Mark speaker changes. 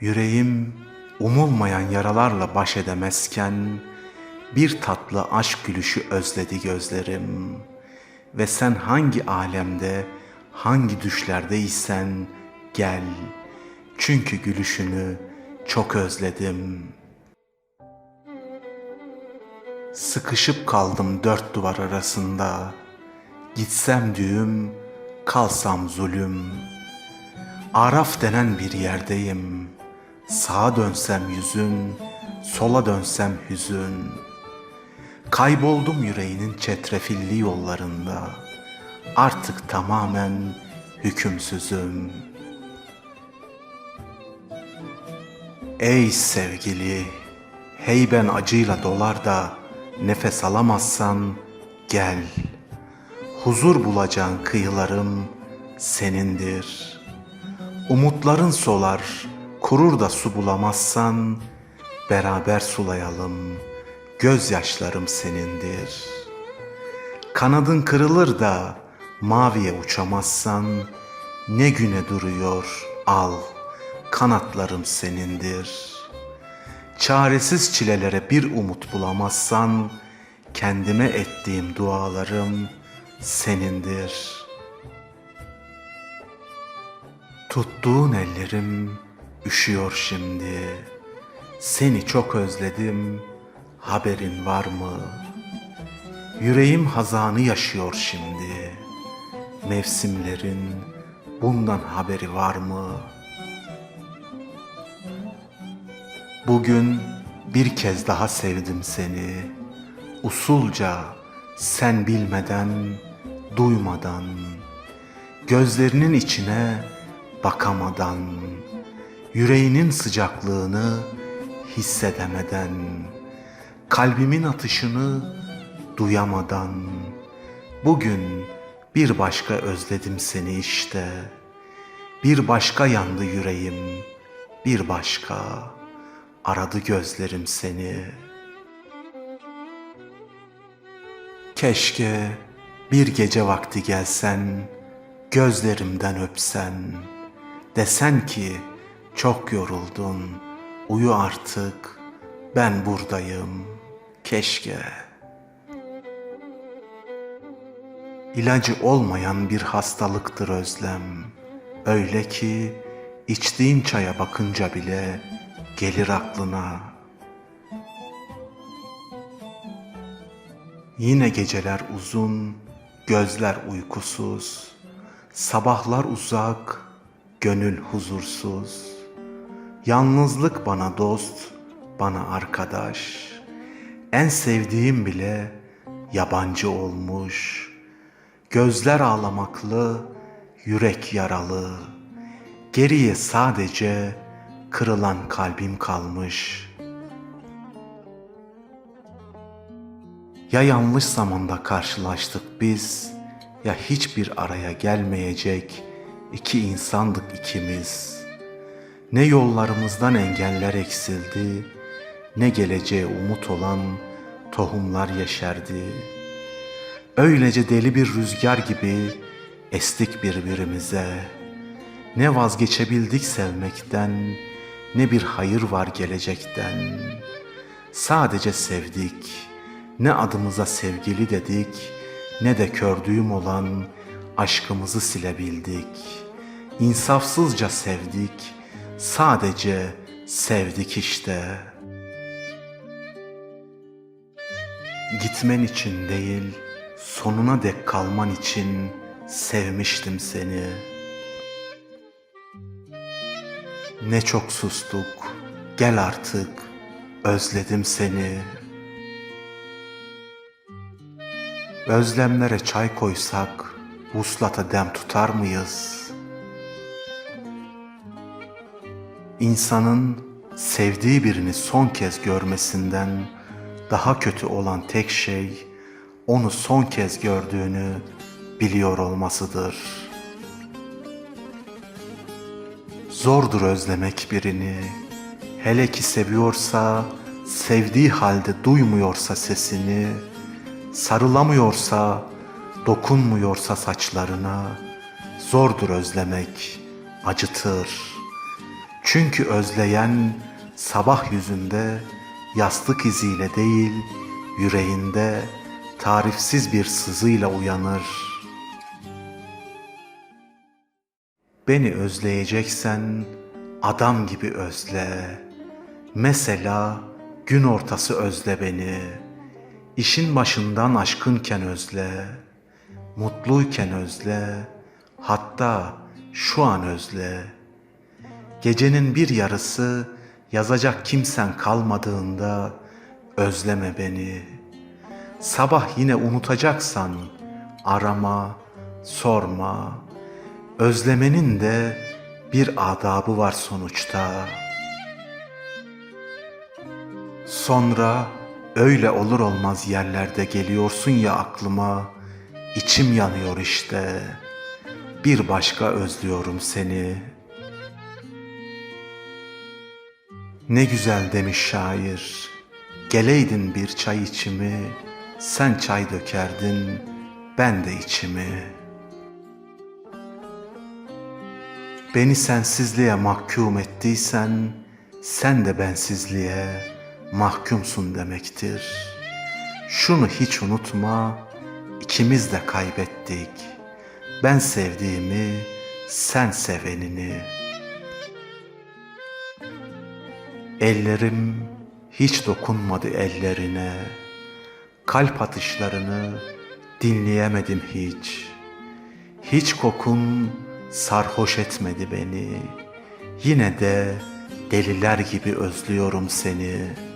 Speaker 1: Yüreğim umulmayan yaralarla baş edemezken bir tatlı aşk gülüşü özledi gözlerim. Ve sen hangi alemde, hangi düşlerdeysen gel. Çünkü gülüşünü çok özledim. Sıkışıp kaldım dört duvar arasında. Gitsem düğüm, kalsam zulüm. Araf denen bir yerdeyim. Sağa dönsem yüzün, sola dönsem hüzün. Kayboldum yüreğinin çetrefilli yollarında. Artık tamamen hükümsüzüm. Ey sevgili, heyben acıyla dolar da nefes alamazsan gel. Huzur bulacağın kıyılarım senindir. Umutların solar, kurur da su bulamazsan beraber sulayalım. Gözyaşlarım senindir. Kanadın kırılır da maviye uçamazsan ne güne duruyor al kanatlarım senindir. Çaresiz çilelere bir umut bulamazsan kendime ettiğim dualarım senindir. Tuttuğun ellerim üşüyor şimdi. Seni çok özledim. Haberin var mı? Yüreğim hazanı yaşıyor şimdi. Mevsimlerin bundan haberi var mı? Bugün bir kez daha sevdim seni. Usulca sen bilmeden, duymadan, gözlerinin içine bakamadan, yüreğinin sıcaklığını hissedemeden, kalbimin atışını duyamadan, bugün bir başka özledim seni işte. Bir başka yandı yüreğim, bir başka aradı gözlerim seni. Keşke bir gece vakti gelsen, gözlerimden öpsen, desen ki çok yoruldun, uyu artık, ben buradayım, keşke. İlacı olmayan bir hastalıktır özlem, öyle ki içtiğin çaya bakınca bile gelir aklına. Yine geceler uzun, gözler uykusuz, sabahlar uzak, gönül huzursuz. Yalnızlık bana dost, bana arkadaş. En sevdiğim bile yabancı olmuş. Gözler ağlamaklı, yürek yaralı. Geriye sadece kırılan kalbim kalmış. Ya yanlış zamanda karşılaştık biz, ya hiçbir araya gelmeyecek iki insandık ikimiz. Ne yollarımızdan engeller eksildi, ne geleceğe umut olan tohumlar yeşerdi. Öylece deli bir rüzgar gibi estik birbirimize. Ne vazgeçebildik sevmekten, ne bir hayır var gelecekten. Sadece sevdik, ne adımıza sevgili dedik, ne de kördüğüm olan aşkımızı silebildik. İnsafsızca sevdik, sadece sevdik işte. Gitmen için değil, sonuna dek kalman için sevmiştim seni.'' Ne çok sustuk, gel artık, özledim seni. Özlemlere çay koysak, vuslata dem tutar mıyız? İnsanın sevdiği birini son kez görmesinden daha kötü olan tek şey, onu son kez gördüğünü biliyor olmasıdır.'' Zordur özlemek birini. Hele ki seviyorsa, sevdiği halde duymuyorsa sesini, sarılamıyorsa, dokunmuyorsa saçlarına, zordur özlemek, acıtır. Çünkü özleyen sabah yüzünde yastık iziyle değil, yüreğinde tarifsiz bir sızıyla uyanır. Beni özleyeceksen adam gibi özle. Mesela gün ortası özle beni. İşin başından aşkınken özle. Mutluyken özle. Hatta şu an özle. Gecenin bir yarısı yazacak kimsen kalmadığında özleme beni. Sabah yine unutacaksan arama, sorma. Özlemenin de bir adabı var sonuçta. Sonra öyle olur olmaz yerlerde geliyorsun ya aklıma. İçim yanıyor işte. Bir başka özlüyorum seni. Ne güzel demiş şair. Geleydin bir çay içimi, sen çay dökerdin, ben de içimi. Beni sensizliğe mahkum ettiysen, sen de bensizliğe mahkumsun demektir. Şunu hiç unutma, ikimiz de kaybettik. Ben sevdiğimi, sen sevenini. Ellerim hiç dokunmadı ellerine. Kalp atışlarını dinleyemedim hiç. Hiç kokun sarhoş etmedi beni. Yine de deliler gibi özlüyorum seni.''